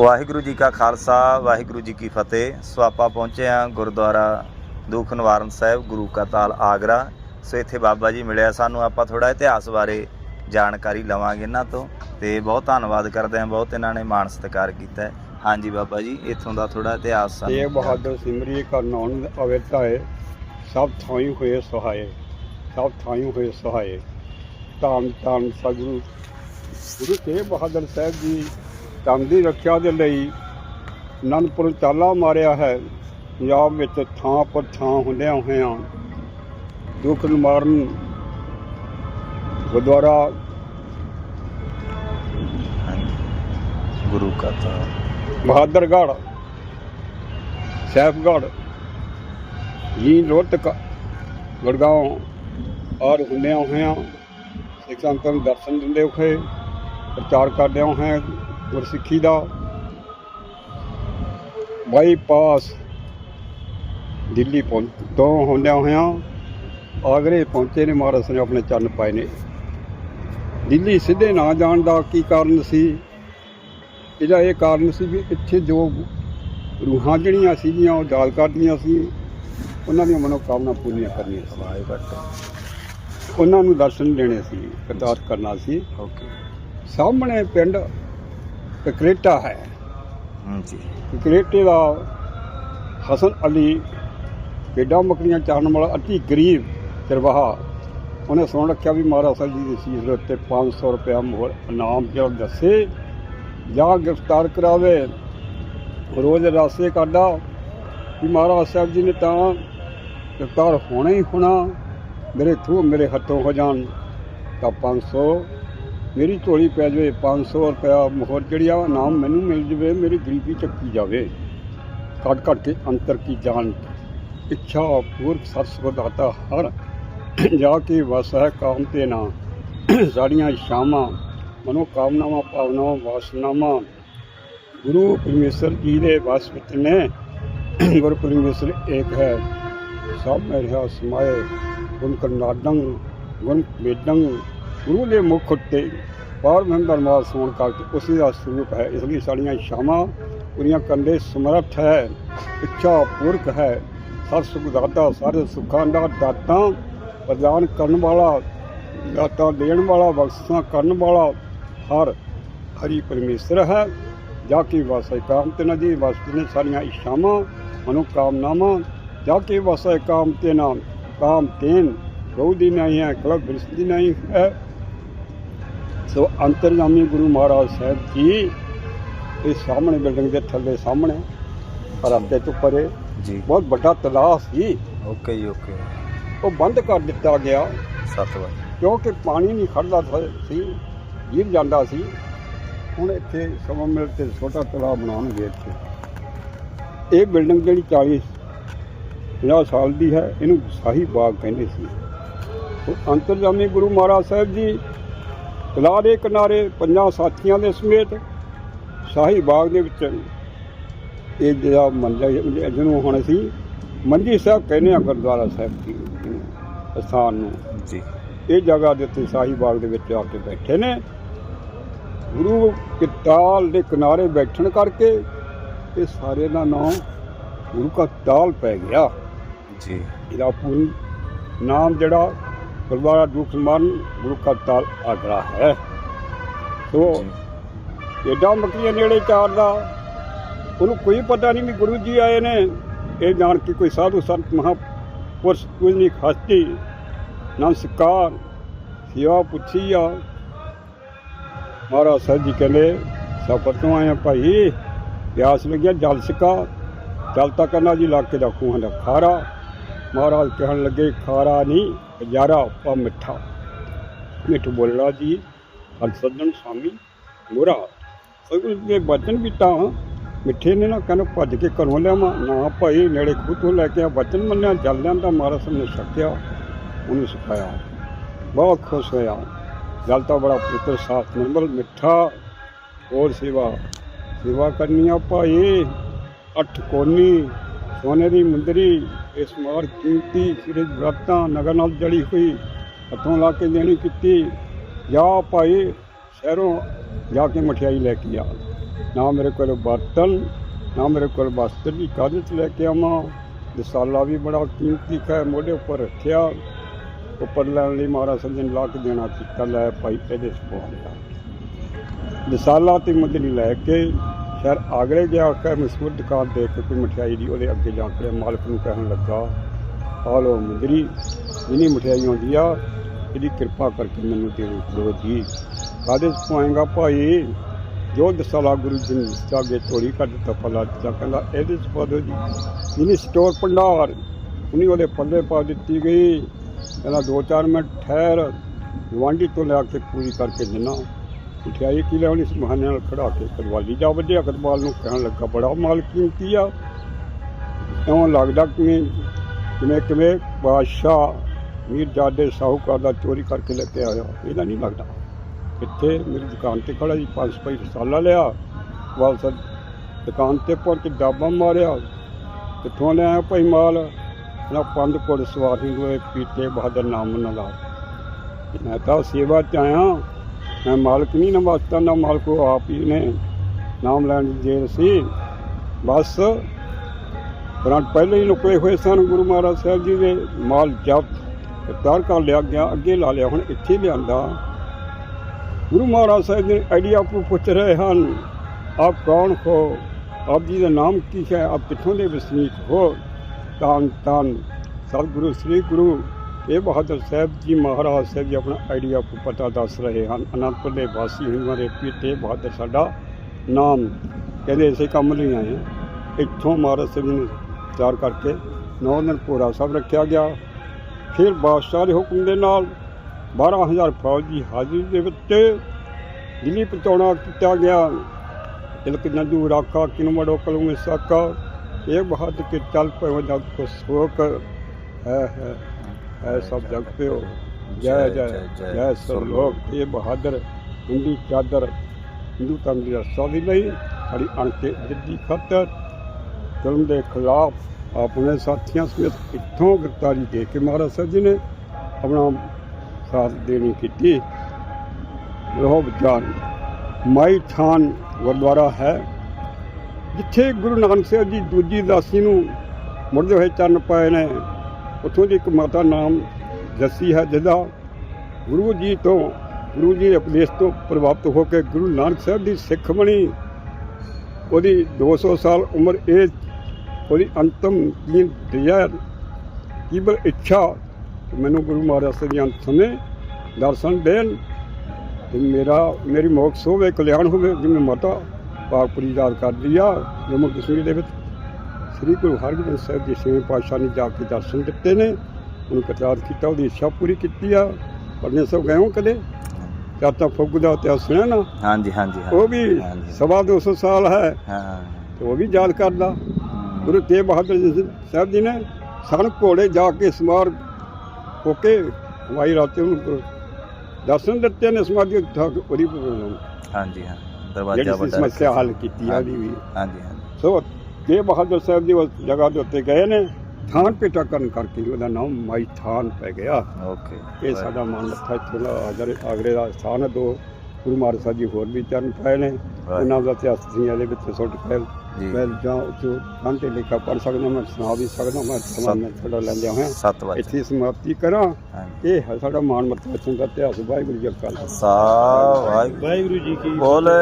ਵਾਹਿਗੁਰੂ ਜੀ ਕਾ ਖਾਲਸਾ, ਵਾਹਿਗੁਰੂ ਜੀ ਕੀ ਫਤਿਹ। ਸੋ ਆਪਾਂ ਪਹੁੰਚੇ ਹਾਂ ਗੁਰਦੁਆਰਾ ਦੁੱਖ ਨਿਵਾਰਨ ਸਾਹਿਬ, ਗੁਰੂ ਕਾ ਤਾਲ ਆਗਰਾ। ਸੋ ਇੱਥੇ ਬਾਬਾ ਜੀ ਮਿਲਿਆ ਸਾਨੂੰ, ਆਪਾਂ ਥੋੜਾ ਇਤਿਹਾਸ ਬਾਰੇ ਜਾਣਕਾਰੀ ਲਵਾਂਗੇ ਇਹਨਾਂ ਤੋਂ। ਤੇ ਬਹੁਤ ਧੰਨਵਾਦ ਕਰਦੇ ਹਾਂ, ਬਹੁਤ ਇਹਨਾਂ ਨੇ ਮਾਣ ਸਤਿਕਾਰ ਕੀਤਾ ਹੈ। ਹਾਂਜੀ ਬਾਬਾ ਜੀ, ਇੱਥੋਂ ਦਾ ਥੋੜਾ ਇਤਿਹਾਸ ਸਾਨੂੰ ਤੇਗ ਬਹਾਦਰ ਸਿਮਰੀ ਕਰਨਾਉਣ ਅਵੇਤਾ ਹੈ। ਸਭ ਥਾਈ ਹੋਏ ਸਹਾਏ, ਸਭ ਥਾਈ ਹੋਏ ਸਹਾਏ। ਧੰਨ ਧੰਨ ਸਤਿਗੁਰੂ। ਗੁਰੂ ਤੇਗ ਬਹਾਦਰ ਸਾਹਿਬ ਜੀ ਧੰਨ ਦੀ ਰੱਖਿਆ ਦੇ ਲਈ ਅਨੰਦਪੁਰ ਚਾਲਾ ਮਾਰਿਆ ਹੈ ਪੰਜਾਬ ਵਿੱਚ ਥਾਂ ਪਰ ਥਾਂ ਹੁੰਦਿਆਂ ਹੋਇਆਂ ਦੁੱਖ ਨਿਵਾਰਨ ਗੁਰਦੁਆਰਾ ਹਾਂਜੀ। ਗੁਰੂ ਕਾ ਤਾਲ ਬਹਾਦਰਗੜ੍ਹ ਸੈਫਗੜ੍ਹ ਜੀ ਰੋਹਤਕ ਗੁੜਗਾਉਂ ਔਰ ਹੁੰਦਿਆਂ ਹੋਇਆਂ ਸਿੱਖ ਨੂੰ ਦਰਸ਼ਨ ਦਿੰਦੇ ਹੋਏ ਪ੍ਰਚਾਰ ਕਰਦਿਆਂ ਹੋਏ ਗੁਰਸਿੱਖੀ ਦਾ ਬਾਈਪਾਸ ਦਿੱਲੀ ਪਹੁੰਚ ਤੋਂ ਹੁੰਦਿਆਂ ਹੋਇਆਂ ਆਗਰੇ ਪਹੁੰਚੇ ਨੇ ਮਹਾਰਾਜ ਨੇ ਆਪਣੇ ਚਰਨ ਪਾਏ ਨੇ। ਦਿੱਲੀ ਸਿੱਧੇ ਨਾ ਜਾਣ ਦਾ ਕੀ ਕਾਰਨ ਸੀ? ਇਹਦਾ ਇਹ ਕਾਰਨ ਸੀ ਵੀ ਇੱਥੇ ਜੋ ਰੂਹਾਂ ਜਿਹੜੀਆਂ ਸੀਗੀਆਂ ਉਹ ਜਾਲ ਕਰਦੀਆਂ ਸੀ। ਉਹਨਾਂ ਦੀਆਂ ਮਨੋਕਾਮਨਾ ਪੂਰੀਆਂ ਕਰਨੀਆਂ ਸੀ। ਵਾਹਿਗੁਰੂ ਉਹਨਾਂ ਨੂੰ ਦਰਸ਼ਨ ਦੇਣੇ ਸੀ ਕਰਤਾਰ ਕਰਨਾ ਸੀ। ਓਕੇ ਸਾਹਮਣੇ ਪਿੰਡ ਕਕਰੇਟਾ ਹੈ। ਹਾਂਜੀ। ਕਕਰੇਟੇ ਦਾ ਹਸਨ ਅਲੀ ਕਿੱਡਾ ਬੱਕਰੀਆਂ ਚਾਰਨ ਵਾਲਾ ਅਤੀ ਗਰੀਬ ਚਰਵਾਹਾ ਉਹਨੇ ਸੁਣ ਰੱਖਿਆ ਵੀ ਮਹਾਰਾਜ ਸਾਹਿਬ ਜੀ ਦੀ ਸੀਸ ਦੇ ਉੱਤੇ 500 ਰੁਪਇਆ ਮੋਹਰ ਇਨਾਮ ਜਿਹੜਾ ਦੱਸੇ। ਜਾਂ ਗ੍ਰਿਫਤਾਰ ਕਰਾਵੇ। ਰੋਜ਼ ਰਾਸੇ ਕਰਦਾ ਵੀ ਮਹਾਰਾਜ ਸਾਹਿਬ ਜੀ ਨੇ ਤਾਂ ਗ੍ਰਿਫਤਾਰ ਹੋਣਾ ਹੀ ਹੋਣਾ। ਮੇਰੇ ਥਰੂ ਮੇਰੇ ਹੱਥੋਂ ਹੋ ਜਾਣ ਤਾਂ 500 ਮੇਰੀ ਝੋਲੀ ਪੈ ਜਾਵੇ 500 ਰੁਪਇਆ ਮੋਹਰ ਜਿਹੜੀ ਆ ਨਾਮ ਮੈਨੂੰ ਮਿਲ ਜਾਵੇ, ਮੇਰੀ ਗਰੀਬੀ ਚੱਕੀ ਜਾਵੇ। ਕੱਟ ਕੱਟ ਕੇ ਅੰਤਰ ਕੀ ਜਾਣ। ਇੱਛਾ ਪੂਰਕ ਸਤ ਸੁਭਦਾਤਾ ਹਰ ਜਾ ਕੇ ਵਸ ਹੈ ਕਾਮ ਤੇ ਨਾ। ਸਾਡੀਆਂ ਇੱਛਾਵਾਂ ਮਨੋ ਕਾਮਨਾਵਾਂ ਭਾਵਨਾਵਾਂ, ਵਾਸਨਾਵਾਂ ਗੁਰੂ ਪਰਮੇਸ਼ਰ ਜੀ ਦੇ ਵਸ ਵਿੱਚ ਨੇ। ਗੁਰੂ ਪਰਮੇਸ਼ਰ ਏਕ ਹੈ। ਸਭ ਮੈਂ ਸਮਾਏ, ਗੁਣ ਕਰਨਾਡੰ, ਗੁਣ ਵੇਦੰ ਗੁਰੂ ਦੇ ਮੁਖ ਉੱਤੇ ਪਾਰ ਮੰਦਰ ਮਾਲ ਹੋਣ ਕਰਕੇ ਉਸੇ ਦਾ ਸਰੂਪ ਹੈ। ਇਸ ਲਈ ਸਾਡੀਆਂ ਇੱਛਾਵਾਂ ਪੂਰੀਆਂ ਕਰਨ ਸਮਰੱਥ ਹੈ, ਇੱਛਾ ਪੂਰਕ ਹੈ। ਸਭ ਸੁਖ ਦਾਤਾ ਸਾਰੇ ਸੁੱਖਾਂ ਦਾ ਦਾਤਾ ਪ੍ਰਦਾਨ ਕਰਨ ਵਾਲਾ, ਦਾਤਾ ਦੇਣ ਵਾਲਾ, ਬਖਸ਼ਿਸ਼ਾਂ ਕਰਨ ਵਾਲਾ ਹਰ ਹਰੀ ਪਰਮੇਸ਼ਰ ਹੈ। ਜਾ ਕੇ ਵਸੈ ਕਾਮ ਤੇ ਨਾ ਜੀ, ਵਸਤੇ ਨੇ ਸਾਰੀਆਂ ਇੱਛਾਵਾਂ ਮਨੋ ਕਾਮਨਾਵਾਂ ਜਾ ਕੇ ਵਸੈ ਕਾਮ ਤੇ ਨਾਮ ਕਾਮ ਤੇਨ ਬਹੁ ਦੀ ਨਹੀਂ ਹੈ ਕਲਬ ਬਿਰਸਦੀ ਨਹੀਂ ਹੈ। ਸੋ ਅੰਤਰਜਾਮੀ ਗੁਰੂ ਮਹਾਰਾਜ ਸਾਹਿਬ ਜੀ ਇਹ ਸਾਹਮਣੇ ਬਿਲਡਿੰਗ ਦੇ ਥੱਲੇ ਸਾਹਮਣੇ ਰੱਤੇ ਤੋਂ ਪਰੇ ਜੀ। ਬਹੁਤ ਵੱਡਾ ਤਲਾਅ ਸੀ। ਓਕੇ ਜੀ ਓਕੇ। ਉਹ ਬੰਦ ਕਰ ਦਿੱਤਾ ਗਿਆ। ਸਤਿਵਾਰ ਕਿਉਂਕਿ ਪਾਣੀ ਨਹੀਂ ਖੜਦਾ ਸੀ ਗਿਰ ਜਾਂਦਾ ਸੀ। ਹੁਣ ਇੱਥੇ ਸਮਾਂ ਮਿਲ ਤੇ ਛੋਟਾ ਤਲਾਅ ਬਣਾਉਣਗੇ ਇੱਥੇ। ਇਹ ਬਿਲਡਿੰਗ ਜਿਹੜੀ 40 50 ਸਾਲ ਦੀ ਹੈ ਇਹਨੂੰ ਸ਼ਾਹੀ ਬਾਗ ਕਹਿੰਦੇ ਸੀ। ਉਹ ਅੰਤਰਜਾਮੀ ਗੁਰੂ ਮਹਾਰਾਜ ਸਾਹਿਬ ਜੀ ਤਲਾਅ ਦੇ ਕਿਨਾਰੇ ਪੰਜਾਂ ਸਾਥੀਆਂ ਦੇ ਸਮੇਤ ਸ਼ਾਹੀ ਬਾਗ ਦੇ ਵਿੱਚ ਇਹ ਜਿਹੜਾ ਮੰਜਾ ਜਿਹਨੂੰ ਹੁਣ ਅਸੀਂ ਮੰਜੀ ਸਾਹਿਬ ਕਹਿੰਦੇ ਆ ਗੁਰਦੁਆਰਾ ਸਾਹਿਬ ਦੀ ਸਥਾਨ ਨੂੰ। ਜੀ। ਇਹ ਜਗ੍ਹਾ ਦੇ ਉੱਤੇ ਸ਼ਾਹੀ ਬਾਗ ਦੇ ਵਿੱਚ ਆ ਕੇ ਬੈਠੇ ਨੇ। ਗੁਰੂ ਕਿਤਾਲ ਦੇ ਕਿਨਾਰੇ ਬੈਠਣ ਕਰਕੇ ਇਹ ਸਾਰੇ ਦਾ ਨਾਮ ਗੁਰੂ ਕਾ ਤਾਲ ਪੈ ਗਿਆ। ਜੀ। ਇਹਦਾ ਪੂਰਨ ਨਾਮ ਜਿਹੜਾ ਗੁਰਦੁਆਰਾ ਦੁੱਖ ਮਨ ਗੁਰੂ ਕਾ ਤਾਲ ਆਗਰਾ ਹੈ। ਸੋ ਏਡਾ ਮੱਕੀਆਂ ਨੇੜੇ ਚਾਰ ਦਾ ਉਹਨੂੰ ਕੋਈ ਪਤਾ ਨਹੀਂ ਵੀ ਗੁਰੂ ਜੀ ਆਏ ਨੇ। ਇਹ ਜਾਣ ਕੇ ਕੋਈ ਸਾਧੂ ਸੰਤ ਮਹਾਪੁਰਸ਼ ਕੋਈ ਨਹੀਂ ਖਾਸਤੀ ਨਮਸਕਾਰ ਸਿਵਾ ਪੁੱਛੀ ਆ। ਮਹਾਰਾਜ ਸਾਹਿਬ ਜੀ ਕਹਿੰਦੇ ਸਫਰ ਤੋਂ ਆਏ ਆ ਭਾਈ ਪਿਆਸ ਲੱਗਿਆ ਜਲ ਸਿਕਾ ਜਲ ਤਾਂ ਕਰਨਾ ਜੀ ਇਲਾਕੇ ਦਾ ਖੂਹਾਂ ਦਾ ਖਾਰਾ। ਮਹਾਰਾਜ ਕਹਿਣ ਲੱਗੇ, ਖਾਰਾ ਨਹੀਂ ਹਜ਼ਾਰਾ ਪਾ ਮਿੱਠਾ। ਮਿੱਠ ਬੋਲਣਾ ਜੀ, ਹਰ ਸੱਜਣ ਸਾਮੀ ਮੋਰਾ। ਸਗਲ ਦੇ ਬਚਨ ਵੀ ਤਾਂ ਮਿੱਠੇ ਨੇ ਨਾ, ਕਹਿੰਦਾ ਭੱਜ ਕੇ ਘਰੋਂ ਲਿਆਵਾਂ। ਨਾ ਭਾਈ ਨੇੜੇ ਖੂਹ ਤੋਂ ਲੈ ਕੇ ਆ, ਬਚਨ ਮੰਨਿਆ, ਜਲ ਲਿਆਂਦਾ, ਮਹਾਰਾਜ ਨੇ ਛਕਿਆ, ਉਹਨੂੰ ਸਿਖਾਇਆ। ਬਹੁਤ ਖੁਸ਼ ਹੋਇਆ। ਜਲ ਤਾਂ ਬੜਾ ਪਵਿੱਤਰ ਸਾਥ ਨਿਰਮਲ, ਮਿੱਠਾ, ਹੋਰ ਸੇਵਾ। ਸੇਵਾ ਕਰਨੀ ਆ ਭਾਈ, ਅੱਠ ਕੋਨੀ, ਸੋਨੇ ਦੀ ਮੁੰਦਰੀ ਇਸ ਮਾਰ ਕੀਮਤੀ ਸਿਰੇ ਬਰਾਤਾਂ ਨਗਰ ਨਾਲ ਜੜੀ ਹੋਈ, ਹੱਥੋਂ ਲਾ ਕੇ ਦੇਣੀ ਕੀਤੀ, ਜਾ ਭਾਈ ਸ਼ਹਿਰੋਂ ਜਾ ਕੇ ਮਠਿਆਈ ਲੈ ਕੇ ਆ। ਨਾ ਮੇਰੇ ਕੋਲ ਬਰਤਨ, ਨਾ ਮੇਰੇ ਕੋਲ ਵਸਤਰ ਵੀ ਕਾਹਦੇ ਚ ਲੈ ਕੇ ਆਵਾਂ। ਦਸਾਲਾ ਵੀ ਬੜਾ ਕੀਮਤੀ ਹੈ, ਮੋਢੇ ਉੱਪਰ ਰੱਖਿਆ। ਉੱਪਰ ਲੈਣ ਲਈ ਮਹਾਰਾਜ ਸੰਜਨ ਲਾ ਕੇ ਦੇਣਾ ਕੀਤਾ, ਲੈ ਭਾਈ ਇਹਦੇ ਸਪੋਰਟ ਦਸਾਲਾ ਤੇ ਮੁੰਦਰੀ ਲੈ ਕੇ ਖੈਰ ਆਗਰੇ ਗਿਆ ਕਿ ਮਸ਼ਹੂਰ ਦੁਕਾਨ ਦੇਖ ਕੇ ਕੋਈ ਮਠਿਆਈ ਦੀ ਉਹਦੇ ਅੱਗੇ ਜਾ ਕੇ ਮਾਲਕ ਨੂੰ ਕਹਿਣ ਲੱਗਾ ਆ ਲੋ ਮੁੰਦਰੀ ਜਿੰਨੀ ਮਠਿਆਈ ਆਉਂਦੀ ਆ, ਇਹਦੀ ਕਿਰਪਾ ਕਰਕੇ ਮੈਨੂੰ ਦੇ ਦਿਓ ਜੀ। ਕਾਹਦੇ ਚ ਭਾਈ? ਜੋ ਦਸਾਲਾ ਗੁਰੂ ਜੀ ਨੇ ਸਾਗੇ ਤੋੜੀ ਕੱਢ ਤਾ ਪਲਾ ਦਿੱਤਾ, ਕਹਿੰਦਾ ਇਹਦੇ ਚ ਪਾ ਦਿਓ ਜੀ। ਜਿਹਨੇ ਸਟੋਰ ਭੰਡਾਰ, ਉਹਨੇ ਉਹਦੇ ਪੱਲੇ ਪਾ ਦਿੱਤੀ ਗਈ। ਕਹਿੰਦਾ ਦੋ ਚਾਰ ਮਿੰਟ ਠਹਿਰ ਗਵਾਂਢੀ ਤੋਂ ਲਿਆ ਕੇ ਪੂਰੀ ਕਰਕੇ ਦਿਨਾ। ਮਠਿਆਈ ਕੀ ਲਿਆਉਣੀ ਇਸ ਬਹਾਨੇ ਨਾਲ ਖੜਾ ਕੇ ਕਦਵਾਲੀ ਜਾ ਵੱਡੇ ਕਦਵਾਲ ਨੂੰ ਕਹਿਣ ਲੱਗਾ, ਬੜਾ ਮਾਲ ਕੀਮਤੀ ਆ। ਇਉਂ ਲੱਗਦਾ ਕਿਵੇਂ ਕਿਵੇਂ ਕਿਵੇਂ ਬਾਦਸ਼ਾਹ ਮੀਰ ਜਾਦੇ ਸਾਹੂਕਾਰ ਦਾ ਚੋਰੀ ਕਰਕੇ ਲੈ ਕੇ ਆਇਆ। ਇਹਦਾ ਨਹੀਂ ਲੱਗਦਾ। ਇੱਥੇ ਮੇਰੀ ਦੁਕਾਨ ਤੇ ਖੜਾ ਜੀ, ਪੰਜ ਸਪਾਈ ਰਸਾਲਾ ਲਿਆ। ਵਾਲਸ ਦੁਕਾਨ ਤੇ ਪਹੁੰਚ ਕੇ ਡਾਬਾ ਮਾਰਿਆ। ਕਿੱਥੋਂ ਲਿਆਇਆ ਭਾਈ ਮਾਲ? ਨਾ ਪੰਜ ਕੋਲ ਸਵਾਰ ਹਿੰਦੂਏ ਪੀਤੇ ਬਹਾਦਰ ਨਾਮ ਉਹਨਾਂ ਦਾ ਮੈਂ ਤਾਂ ਸੇਵਾ ਚ ਆਇਆ। ਮੈਂ ਮਾਲਕ ਨਹੀਂ ਨਾ ਵਾਸਤਾ ਨਾ ਮਾਲਕ, ਉਹ ਆਪ ਹੀ ਨੇ। ਨਾਮ ਲੈਣ ਦੀ ਦੇਰ ਸੀ। ਬਸ ਪ੍ਰਾਂਤ ਪਹਿਲੇ ਹੀ ਲੁਕੇ ਹੋਏ ਸਨ ਗੁਰੂ ਮਹਾਰਾਜ ਸਾਹਿਬ ਜੀ ਦੇ। ਮਾਲ ਜਪਤ ਤਾਰ ਕਰ ਲਿਆ ਗਿਆ, ਅੱਗੇ ਲਾ ਲਿਆ, ਹੁਣ ਇੱਥੇ ਲਿਆਂਦਾ। ਗੁਰੂ ਮਹਾਰਾਜ ਸਾਹਿਬ ਨੇ ਆਈਡੀਆ ਨੂੰ ਪੁੱਛ ਰਹੇ ਹਨ, ਆਪ ਕੌਣ ਹੋ? ਆਪ ਜੀ ਦਾ ਨਾਮ ਕੀ ਹੈ? ਆਪ ਕਿੱਥੋਂ ਦੇ ਵਸਨੀਕ ਹੋ? ਤਾਂ ਤਾਂ ਸਤਿਗੁਰੂ, ਸ੍ਰੀ ਗੁਰੂ ਇਹ ਬਹਾਦਰ ਸਾਹਿਬ ਜੀ ਮਹਾਰਾਜ ਸਾਹਿਬ ਜੀ ਆਪਣਾ ਆਈਡੀਆ ਨੂੰ ਪਤਾ ਦੱਸ ਰਹੇ ਹਨ। ਅਨੰਦਪੁਰ ਦੇ ਵਾਸੀ ਹਿੰਦੂਆਂ ਦੇ ਪੀਤੇ ਬਹਾਦਰ ਸਾਡਾ ਨਾਮ ਕਹਿੰਦੇ ਇਸੇ ਕੰਮ ਲਈ ਆਏ ਇੱਥੋਂ ਮਹਾਰਾਜ ਸਾਹਿਬ ਜੀ ਨੇ ਤਿਆਰ ਕਰਕੇ ਨੌ ਦਿਨ ਪੂਰਾ ਸਭ ਰੱਖਿਆ ਗਿਆ। ਫਿਰ ਬਾਦਸ਼ਾਹ ਦੇ ਹੁਕਮ ਦੇ ਨਾਲ 12000 ਫੌਜ ਦੀ ਹਾਜ਼ਰੀ ਦੇ ਵਿੱਚ ਦਿੱਲੀ ਪਹੁੰਚਾਉਣਾ ਕੀਤਾ ਗਿਆ। ਤਿਲਕ ਨੰਦੂ, ਰਾਖਾ ਕਿਨ ਮੜੋ ਸਾਕਾ ਇਹ ਬਹਾਦਰ ਕੇ ਚੱਲ ਪਏ ਜਗ ਕੋ ਸੋਕ। ਹੈ ਹੈ। ਹੈ ਸਭ ਜਗ ਪਿਓ ਜੈ ਜੈ ਜੈ। ਸਰਲੋਕ ਇਹ ਬਹਾਦਰ ਹਿੰਦੀ ਚਾਦਰ। ਹਿੰਦੂ ਧਰਮ ਦੀ ਰਸਾ ਦੀ ਲਈ ਸਾਡੀ ਅਣਕੇ ਜਿੱਦੀ ਖਾਤਰ ਜ਼ੁਲਮ ਦੇ ਖਿਲਾਫ ਆਪਣੇ ਸਾਥੀਆਂ ਸਮੇਤ ਇੱਥੋਂ ਗ੍ਰਿਫਤਾਰੀ ਦੇ ਕੇ ਮਹਾਰਾਜ ਸਾਹਿਬ ਜੀ ਨੇ ਆਪਣਾ ਸਾਥ ਦੇਣੀ ਕੀਤੀ। ਰੋਹ ਜਾਨ ਮਾਈ ਥਾਨ ਗੁਰਦੁਆਰਾ ਹੈ ਜਿੱਥੇ ਗੁਰੂ ਨਾਨਕ ਸਾਹਿਬ ਜੀ ਦੂਜੀ ਦਾਸੀ ਨੂੰ ਮੁੜਦੇ ਹੋਏ ਚਰਨ ਪਾਏ ਨੇ। ਉੱਥੋਂ ਦੀ ਇੱਕ ਮਾਤਾ ਨਾਮ ਜੱਸੀ ਹੈ, ਜਿਹਦਾ ਗੁਰੂ ਜੀ ਤੋਂ, ਗੁਰੂ ਜੀ ਦੇ ਉਪਦੇਸ਼ ਤੋਂ ਪ੍ਰਭਾਵਿਤ ਹੋ ਕੇ ਗੁਰੂ ਨਾਨਕ ਸਾਹਿਬ ਦੀ ਸਿੱਖ ਬਣੀ। ਉਹਦੀ 200 ਸਾਲ ਉਮਰ ਇਹ ਉਹਦੀ ਅੰਤਮ ਦੀਨ ਡਿਜ਼ਾਇਰ ਕੀਬਲ ਇੱਛਾ ਮੈਨੂੰ ਗੁਰੂ ਮਹਾਰਾਜ ਸਾਹਿਬ ਦੀ ਅੰਤ ਸਮੇਂ ਦਰਸ਼ਨ ਦੇਣ, ਤੇ ਮੇਰਾ, ਮੇਰੀ ਮੋਕਸ ਹੋਵੇ ਕਲਿਆਣ ਹੋਵੇ, ਜਿਵੇਂ ਮਾਤਾ ਪਾਕਪੁਰੀ ਯਾਦ ਕਰਦੀ ਆ, ਜੰਮੂ ਕਸ਼ਮੀਰ ਦੇ ਵਿੱਚ। ਸ੍ਰੀ ਗੁਰੂ ਹਰਗੋਬਿੰਦ ਸਾਹਿਬ ਜੀ ਛੇਵੇਂ ਪਾਤਸ਼ਾਹ ਨੇ ਜਾ ਕੇ ਦਰਸ਼ਨ ਦਿੱਤੇ ਨੇ। ਉਹਨੂੰ ਕਤਾਰ ਕੀਤਾ ਉਹਦੀ ਇੱਛਾ ਪੂਰੀ ਕੀਤੀ ਆ। ਪਰਨੇ ਸਭ ਗਏ ਹੋ ਕਦੇ? ਜਾਂ ਤਾਂ ਫੁੱਗ ਦਾ ਇਤਿਹਾਸ ਸੁਣਿਆ ਨਾ? ਹਾਂਜੀ ਹਾਂਜੀ ਉਹ ਵੀ। ਸਵਾ 200 ਸਾਲ ਹੈ। ਹਾਂ। ਤੇ ਉਹ ਵੀ ਯਾਦ ਕਰਦਾ। ਗੁਰੂ ਤੇਗ ਬਹਾਦਰ ਜੀ ਸਾਹਿਬ ਜੀ ਨੇ ਸਣ ਘੋੜੇ ਜਾ ਕੇ ਸਮਾਰ ਹੋ ਕੇ ਹਵਾਈ ਰਾਤੇ ਉਹਨੂੰ ਦਰਸ਼ਨ ਦਿੱਤੇ ਨੇ ਸਮਾਧੀ ਉਹਦੀ ਹਾਂਜੀ ਹਾਂ। ਦਰਵਾਜ਼ਾ ਜਿਹੜੀ ਵੱਡਾ ਸਮੱਸਿਆ ਰੱਖਿਆ ਹੱਲ ਕੀਤੀ ਆ ਵੀ। ਹਾਂਜੀ ਹਾਂਜੀ। ਸੋ ਤੇਗ ਬਹਾਦਰ ਸਾਹਿਬ ਦੀ ਉਸ ਜਗ੍ਹਾ ਦੇ ਉੱਤੇ ਗਏ ਨੇ ਥਾਨ ਪੇਟਾ ਕਰਨ ਕਰਕੇ ਉਹਦਾ ਨਾਮ ਮਾਈ ਥਾਨ ਪੈ ਗਿਆ। ਓਕੇ ਇਹ ਸਾਡਾ ਮਨ ਮੱਥਾ ਇੱਥੋਂ ਦਾ ਆਗਰੇ ਆਗਰੇ ਦਾ ਸਥਾਨ ਹੈ ਦੋ ਗੁਰੂ ਮਹਾਰਾਜ ਸਾਹਿਬ ਜੀ ਹੋਰ ਵੀ ਚਰਨ ਪਏ ਨੇ। ਉਹਨਾਂ ਦਾ ਇਤਿਹਾਸ ਦੁਨੀਆ ਦੇ ਵਿੱਚ ਸੁੱਟ ਜੀ। ਮੈਂ ਜਾਂ ਉੱਥੇ ਕੰਟੇ ਲਿਖਾ ਪੜ ਸਕਦਾ ਮੈਂ ਸੁਣਾ ਵੀ ਸਕਦਾ ਮੈਂ ਸਮਾਂ ਥੋੜਾ ਲੈਂਦਿਆ ਹੋਇਆ। 7 ਵਜੇ ਇੱਥੇ ਸਮਾਪਤੀ ਕਰਾਂ। ਇਹ ਹੈ ਸਾਡਾ ਮਾਨ ਮੱਥਾ ਦਾ ਇਤਿਹਾਸ। ਵਾਹਿਗੁਰੂ ਜੀ ਕਾ ਖਾਲਸਾ। ਵਾਹਿਗੁਰੂ ਜੀ ਕੀ ਬੋਲੇ।